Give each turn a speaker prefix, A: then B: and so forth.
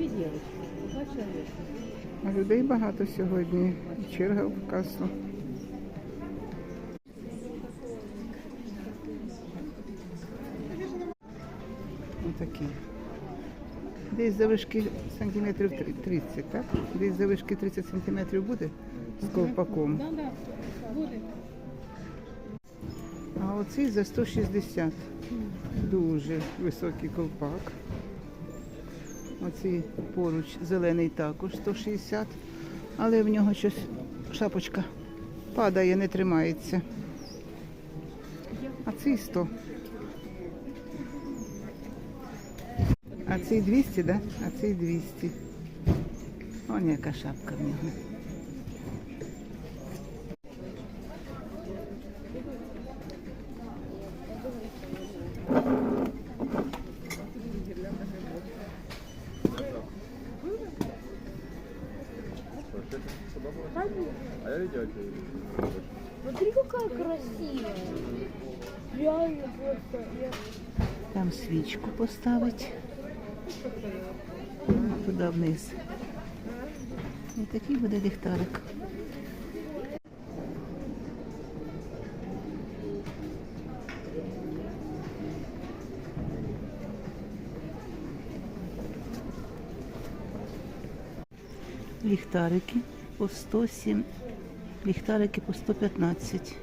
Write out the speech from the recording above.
A: Дві дівчатки, два чоловіка.
B: Людей багато сьогодні. Черга в касу. Отакі. Десь завишки сантиметрів 30, так? Десь завишки 30 сантиметрів буде з колпаком.
A: Да, да, буде.
B: А оцей за 160. Дуже високий колпак. Оцей поруч зелений також 160. Але в нього щось шапочка падає, не тримається. А цей 100. А цей 200, да? А цей 200. О, яка шапка в нього.
C: А я видео
D: Смотри, какая красивая. Реально просто.
B: Там свічку поставить. Туди вниз. І такий буде ліхтарик. Ліхтарики по 107, ліхтарики по 115.